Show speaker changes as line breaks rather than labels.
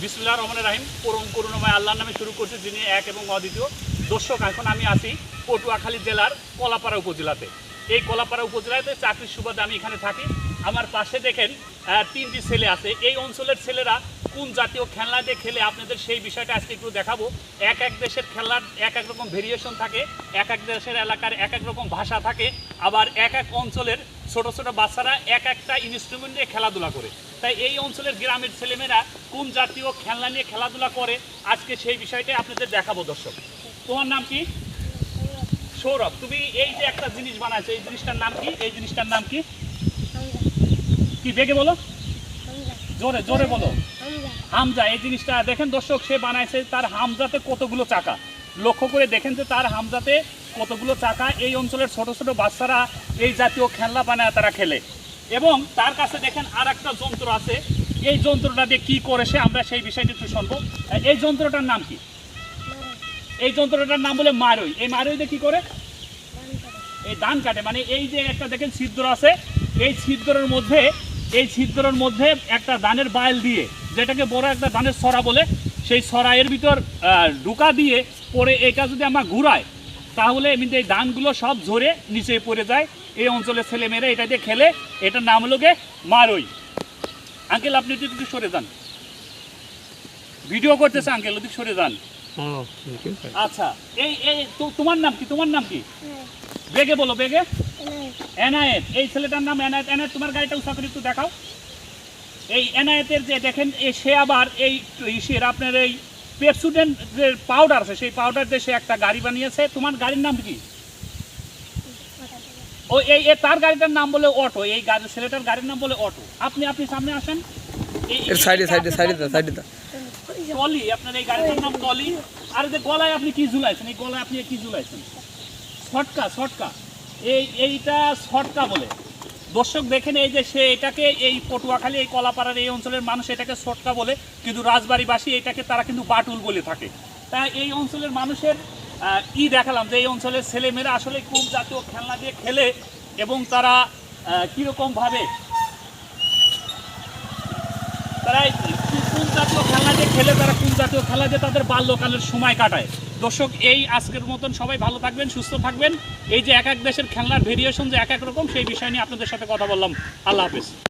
বিসমুল্লাহ রহমান রাহিম। পরম করুণাময় আল্লাহর নামে শুরু করছি, যিনি এক এবং অদ্বিতীয়। দর্শক, এখন আমি আছি পটুয়াখালী জেলার কলাপাড়া উপজেলাতে। এই কলাপাড়া উপজেলাতে চাকরির সুবাদে আমি এখানে থাকি। আমার পাশে দেখেন তিনটি ছেলে আছে। এই অঞ্চলের ছেলেরা কোন জাতীয় খেলনা দিয়ে খেলে আপনাদের সেই বিষয়টা আজকে একটু দেখাবো। এক এক দেশের খেলার এক এক রকম ভেরিয়েশন থাকে, এক এক দেশের এলাকার এক এক রকম ভাষা থাকে। আবার এক এক অঞ্চলের ছোট ছোট বাচ্চারা এক একটা ইনস্ট্রুমেন্ট নিয়ে খেলাধুলা করে। তাই এই অঞ্চলের গ্রামের ছেলেমেয়েরা কোন জাতীয় খেলনা নিয়ে খেলাধুলা করে আজকে সেই বিষয়টা আপনাদের দেখাবো দর্শক। তোমার নাম কি? সৌরভ। তুমি এই যে একটা জিনিস বানাইছো এই জিনিসটার নাম কি? এই জিনিসটার নাম কি? কি বেগে বলো? জোরে জোরে বলো। হামজা। এই জিনিসটা দেখেন দর্শক সে বানাইছে তার হামজাতে কতগুলো চাকা। লক্ষ্য করে দেখেন যে তার হামজাতে কতগুলো চাকা এই অঞ্চলের ছোট ছোট বাচ্চারা এই জাতীয় খেলনা বানায় তারা খেলে। এবং তার কাছে দেখেন আর একটা যন্ত্র আছে। এই যন্ত্রটা দিয়ে কি করে সে, আমরা সেই বিষয়টি একটু শুনব। এই যন্ত্রটার নাম কি? এই যন্ত্রটার নাম বলে মারই। এই মারই দিয়ে কি করে? এই ধান কাটে। মানে এই যে একটা দেখেন ছিদ্র আছে, এই ছিদ্রের মধ্যে, এই ছিদ্রের মধ্যে একটা ধানের বাইল দিয়ে, যেটাকে বড় একটা ধানের সরা বলে, সেই সরাইয়ের ভিতর ঢুকা দিয়ে পরে এটা যদি আমরা ঘুরাই তাহলে এমনিতে এই ধানগুলো সব ঝরে নিচে পড়ে যায়। এই অঞ্চলের ছেলেমেয়েরা এটা দিয়ে খেলে এটার নাম হলো গে মারই। আঙ্কেল আপনি একটু একটু সরে যান। ভিডিও করতেছে আঙ্কেল ওদিক সরে যান।
আছে
আচ্ছা এই এই তোমার নাম কি? তোমার নাম কি? বেগে বলো বেগে। এনায়েত এই ছেলেটার নাম এনায়েত এনায়েত তোমার গাড়িটা উৎসাহ করে একটু দেখাও। এই এনায়েতের যে দেখেন এই সে আবার এই ইসের আপনার এই পেপসুডেন্ট যে পাউডার আছে সেই পাউডার দিয়ে সে একটা গাড়ি বানিয়েছে। তোমার গাড়ির নাম কি? ও এই তার গাড়িটার নাম বলে অটো এই গাড়ি ছেলেটার গাড়ির নাম বলে অটো। আপনি আপনি সামনে আসেন। এই-
সাইডে
আপনার
সাইডে দা সাইডে দা
টলি আপনার এই গাড়িটার নাম টলি। আর এই যে গলায় আপনি কি ঝুলাইছেন? এই গলায় আপনি কি ঝুলাইছেন? ছটকা ছটকা এই এইটা ছটকা বলে। দর্শক দেখেন এই যে সে এটাকে এই পটুয়াখালী, এই কলাপাড়ার এই অঞ্চলের মানুষ এটাকে ছটকা বলে, কিন্তু রাজবাড়িবাসী এটাকে তারা কিন্তু বাটুল বলে থাকে। তা এই অঞ্চলের মানুষের ই দেখালাম যে এই অঞ্চলের ছেলেমেয়েরা আসলে কোন জাতীয় খেলনা দিয়ে খেলে এবং তারা কিরকমভাবে তারা কোন জাতীয় খেলনা দিয়ে খেলে তারা জাতীয় খেলা যে তাদের বাল্যকালের সময় কাটায়। দর্শক, এই আজকের মতন সবাই ভালো থাকবেন, সুস্থ থাকবেন। এই যে এক এক দেশের খেলনার ভেরিয়েশন যে এক এক রকম, সেই বিষয় নিয়ে আপনাদের সাথে কথা বললাম। আল্লাহ হাফেজ।